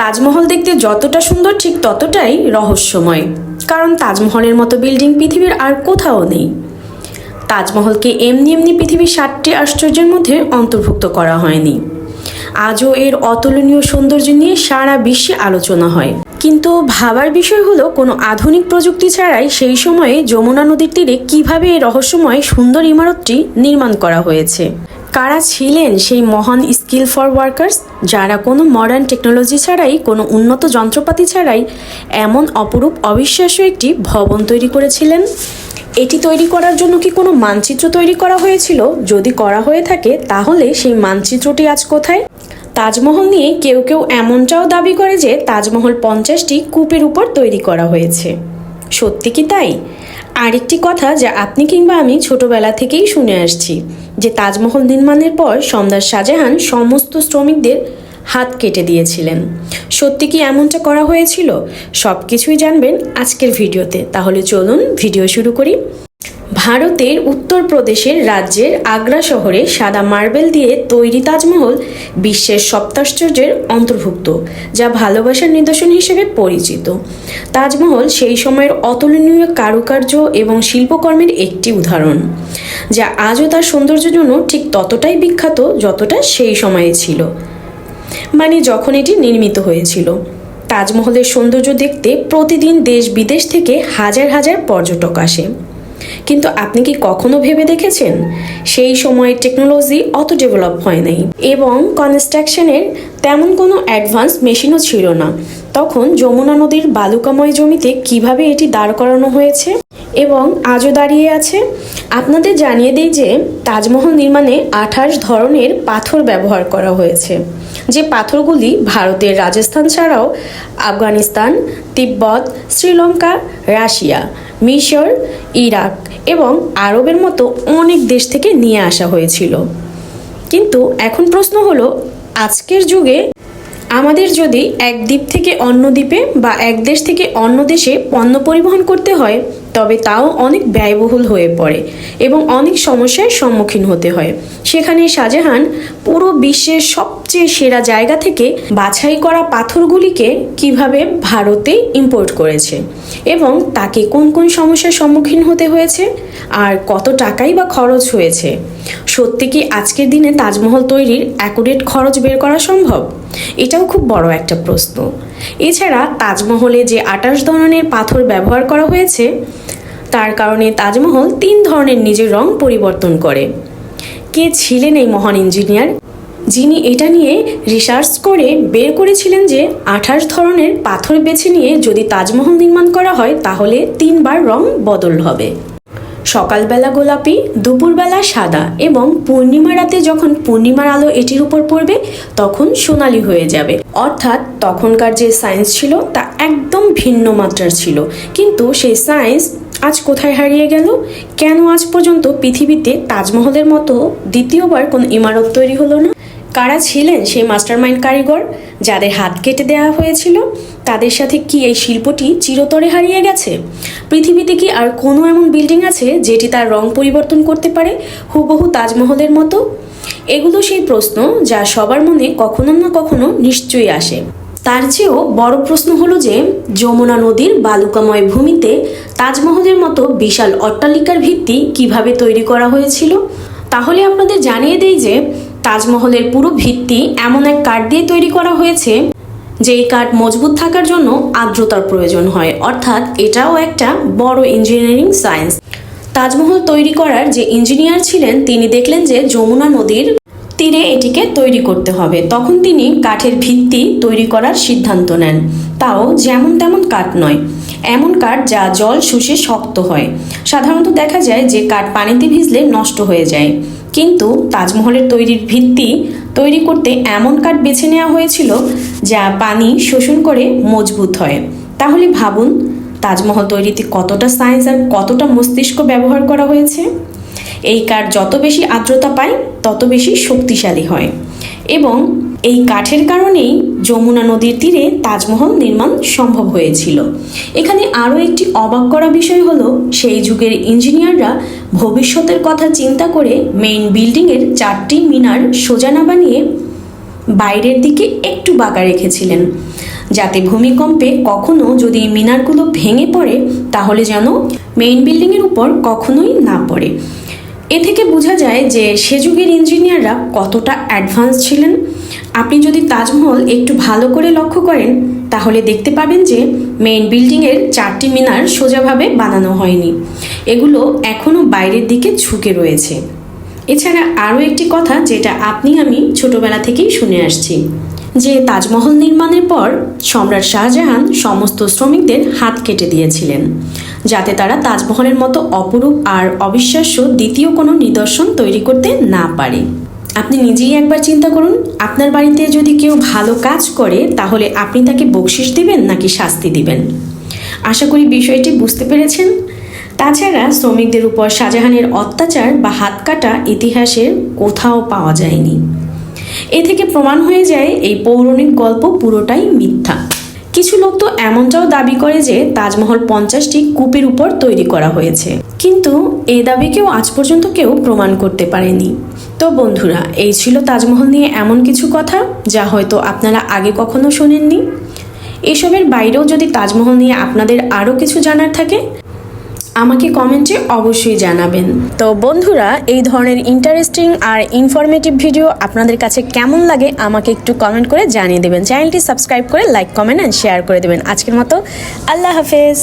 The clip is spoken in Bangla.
তাজমহল দেখতে যতটা সুন্দর, ঠিক ততটাই রহস্যময়। কারণ তাজমহলের মতো বিল্ডিং পৃথিবীর আর কোথাও নেই। তাজমহলকে এমনি এমনি পৃথিবীর ষাটটি আশ্চর্যের মধ্যে অন্তর্ভুক্ত করা হয়নি। আজও এর অতুলনীয় সৌন্দর্য নিয়ে সারা বিশ্বে আলোচনা হয়। কিন্তু ভাবার বিষয় হলো, কোনো আধুনিক প্রযুক্তি ছাড়াই সেই সময়ে যমুনা নদীর তীরে কীভাবে এই রহস্যময় সুন্দর ইমারতটি নির্মাণ করা হয়েছে। কারা ছিলেন সেই মহান স্কিল ফর ওয়ার্কার্স? যারা কোনো মডার্ন টেকনোলজি ছাড়াই, কোনো উন্নত যন্ত্রপাতি ছাড়াই এমন অপরূপ অবিশ্বাস্য একটি ভবন তৈরি করেছিলেন? এটি তৈরি করার জন্য কি কোনো মানচিত্র তৈরি করা হয়েছিল? যদি করা হয়ে থাকে, তাহলে সেই মানচিত্রটি আজ কোথায়? তাজমহল নিয়ে কেউ কেউ এমনটাও দাবি করে যে তাজমহল পঞ্চাশটি কূপের উপর তৈরি করা হয়েছে। সত্যি কি তাই? আরেকটি কথা যা আপনি কিংবা আমি ছোটবেলা থেকেই শুনে আসছি, যে তাজমহল নির্মাণের পর সম্রাট শাহজাহান সমস্ত শ্রমিকদের হাত কেটে দিয়েছিলেন। সত্যি কি এমনটা করা হয়েছিল? সব কিছুই জানবেন আজকের ভিডিওতে। তাহলে চলুন ভিডিও শুরু করি। ভারতের উত্তরপ্রদেশের রাজ্যের আগ্রা শহরে সাদা মার্বেল দিয়ে তৈরি তাজমহল বিশ্বের সপ্তাশ্চর্যের অন্তর্ভুক্ত, যা ভালোবাসার নিদর্শন হিসেবে পরিচিত। তাজমহল সেই সময়ের অতুলনীয় কারুকার্য এবং শিল্পকর্মের একটি উদাহরণ, যা আজও তার সৌন্দর্যের জন্য ঠিক ততটাই বিখ্যাত যতটা সেই সময়ে ছিল। মানে যখন এটি নির্মিত হয়েছিল। তাজমহলের সৌন্দর্য দেখতে প্রতিদিন দেশ বিদেশ থেকে হাজার হাজার পর্যটক আসে। কিন্তু আপনি কি কখনো ভেবে দেখেছেন? সেই সময়ের টেকনোলজি অত ডেভেলপ হয় নাই এবং কনস্ট্রাকশনের তেমন কোনো অ্যাডভান্স মেশিনও ছিল না। তখন যমুনা নদীর বালুকাময় জমিতে কীভাবে এটি দাঁড় করানো হয়েছে? এবং আজও দাঁড়িয়ে আছে। আপনাদের জানিয়ে দিই যে তাজমহল নির্মাণে আঠাশ ধরনের পাথর ব্যবহার করা হয়েছে, যে পাথরগুলি ভারতের রাজস্থান ছাড়াও আফগানিস্তান, তিব্বত, শ্রীলঙ্কা, রাশিয়া, মিশর, ইরাক এবং আরবের মতো অনেক দেশ থেকে নিয়ে আসা হয়েছিল। কিন্তু এখন প্রশ্ন হলো, আজকের যুগে আমাদের যদি এক দ্বীপ থেকে অন্য দ্বীপে বা এক দেশ থেকে অন্য দেশে পণ্য পরিবহন করতে হয় তবে তাও অনেক ব্যয়বহুল হয়ে পড়ে এবং অনেক সমস্যার সম্মুখীন হতে হয়। সেখানে শাহজাহান পুরো বিশ্বের সবচেয়ে সেরা জায়গা থেকে বাছাই করা পাথরগুলিকে কীভাবে ভারতে ইম্পোর্ট করেছে এবং তাকে কোন কোন সমস্যার সম্মুখীন হতে হয়েছে আর কত টাকাই বা খরচ হয়েছে? সত্যি কি আজকের দিনে তাজমহল তৈরির অ্যাকুরেট খরচ বের করা সম্ভব? এটাও খুব বড় একটা প্রশ্ন। এছাড়া তাজমহলে যে আটাশ ধরনের পাথর ব্যবহার করা হয়েছে, তার কারণে তাজমহল তিন ধরনের নিজের রং পরিবর্তন করে। কে ছিলেন এই মহান ইঞ্জিনিয়ার? যিনি এটা নিয়ে রিসার্চ করে বের করেছিলেন যে আঠাশ ধরনের পাথর বেছে নিয়ে যদি তাজমহল নির্মাণ করা হয়, তাহলে তিনবার রং বদল হবে। সকালবেলা গোলাপি, দুপুরবেলা সাদা এবং পূর্ণিমা রাতে যখন পূর্ণিমার আলো এটির উপর পড়বে, তখন সোনালি হয়ে যাবে। অর্থাৎ তখনকার যে সায়েন্স ছিল, তা একদম ভিন্ন মাত্রার ছিল। কিন্তু সেই সায়েন্স আজ কোথায় হারিয়ে গেল? কেন আজ পর্যন্ত পৃথিবীতে তাজমহলের মতো দ্বিতীয়বার কোন ইমারত তৈরি হলো না? কারা ছিলেন সেই মাস্টারমাইন্ড কারিগর যাদের হাত কেটে দেওয়া হয়েছিল? তাদের সাথে কি এই শিল্পটি চিরতরে হারিয়ে গেছে? পৃথিবীতে কি আর কোনো এমন বিল্ডিং আছে যেটি তার রং পরিবর্তন করতে পারে হুবহু তাজমহলের মতো? এগুলো সেই প্রশ্ন যা সবার মনে কখনো না কখনো নিশ্চয়ই আসে। তার চেয়েও বড় প্রশ্ন হলো যে, যমুনা নদীর বালুকাময় ভূমিতে তাজমহলের মতো বিশাল অট্টালিকার ভিত্তি কীভাবে তৈরি করা হয়েছিল? তাহলে আপনাদের জানিয়ে দেই যে তাজমহলের পুরো ভিত্তি এমন এক কাঠ দিয়ে তৈরি করা হয়েছে, যেই কাঠ মজবুত থাকার জন্য আর্দ্রতার প্রয়োজন হয়। অর্থাৎ এটাও একটা বড় ইঞ্জিনিয়ারিং সায়েন্স তাজমহল তৈরি করার যে ইঞ্জিনিয়ার ছিলেন, তিনি দেখলেন যে যমুনা নদীর তীরে এটিকে তৈরি করতে হবে। তখন তিনি কাঠের ভিত্তি তৈরি করার সিদ্ধান্ত নেন। তাও যেমন তেমন কাঠ নয়। এমন কাঠ যা জল শুষে শক্ত হয়। সাধারণত দেখা যায় যে কাঠ পানিতে ভিজলে নষ্ট হয়ে যায়। কিন্তু তাজমহলের তৈরির ভিত্তি তৈরি করতে এমন কাঠ বেছে নেওয়া হয়েছিল যা পানি শোষণ করে মজবুত হয়। তাহলে ভাবুন, তাজমহল তৈরিতে কতটা সায়েন্স আর কতটা মস্তিষ্ক ব্যবহার করা হয়েছে? এই কাঠ যত বেশি আর্দ্রতা পায়, তত বেশি শক্তিশালী হয়। এবং এই কাঠের কারণেই যমুনা নদীর তীরে তাজমহল নির্মাণ সম্ভব হয়েছিল। এখানে আরও একটি অবাক করা বিষয় হলো, সেই যুগের ইঞ্জিনিয়াররা ভবিষ্যতের কথা চিন্তা করে মেইন বিল্ডিংয়ের চারটি মিনার সোজা না বানিয়ে বাইরের দিকে একটু বাঁকা রেখেছিলেন। যাতে ভূমিকম্পে কখনো যদি মিনারগুলো ভেঙে পড়ে, তাহলে যেন মেইন বিল্ডিংয়ের উপর কখনোই না পড়ে। এ থেকে বোঝা যায় যে সে যুগের ইঞ্জিনিয়াররা কতটা অ্যাডভান্স ছিলেন। আপনি যদি তাজমহল একটু ভালো করে লক্ষ্য করেন, তাহলে দেখতে পাবেন যে মেইন বিল্ডিংয়ের চারটি মিনার সোজাভাবে বানানো হয়নি। এগুলো এখনও বাইরের দিকে ঝুঁকে রয়েছে। এছাড়া আরও একটি কথা যেটা আপনি আমি ছোটবেলা থেকেই শুনে আসছি, যে তাজমহল নির্মাণের পর সম্রাট শাহজাহান সমস্ত শ্রমিকদের হাত কেটে দিয়েছিলেন, যাতে তারা তাজমহলের মতো অপরূপ আর অবিশ্বাস্য দ্বিতীয় কোনো নিদর্শন তৈরি করতে না পারে। আপনি নিজেই একবার চিন্তা করুন, আপনার বাড়িতে যদি কেউ ভালো কাজ করে, তাহলে আপনি তাকে বকশিস দিবেন নাকি শাস্তি দিবেন? আশা করি বিষয়টি বুঝতে পেরেছেন। তাছাড়া শ্রমিকদের উপর শাহজাহানের অত্যাচার বা হাত কাটা ইতিহাসের কোথাও পাওয়া যায়নি। এ থেকে প্রমাণ হয়ে যায়, এই পৌরাণিক গল্প পুরোটাই মিথ্যা। কিছু লোক তো এমনটাও দাবি করে যে তাজমহল পঞ্চাশটি কূপের উপর তৈরি করা হয়েছে। কিন্তু এই দাবিকেও আজ পর্যন্ত কেউ প্রমাণ করতে পারেনি। তো বন্ধুরা, এই ছিল তাজমহল নিয়ে এমন কিছু কথা যা হয়তো আপনারা আগে কখনো শোনেননি। এসবের বাইরেও যদি তাজমহল নিয়ে আপনাদের আরও কিছু জানার থাকে, আমাকে কমেন্টে অবশ্যই জানাবেন। তো বন্ধুরা, এই ধরনের ইন্টারেস্টিং আর ইনফরমেটিভ ভিডিও আপনাদের কাছে কেমন লাগে আমাকে একটু কমেন্ট করে জানিয়ে দেবেন। চ্যানেলটি সাবস্ক্রাইব করে লাইক কমেন্ট অ্যান্ড শেয়ার করে দেবেন। আজকের মতো আল্লাহ হাফেজ।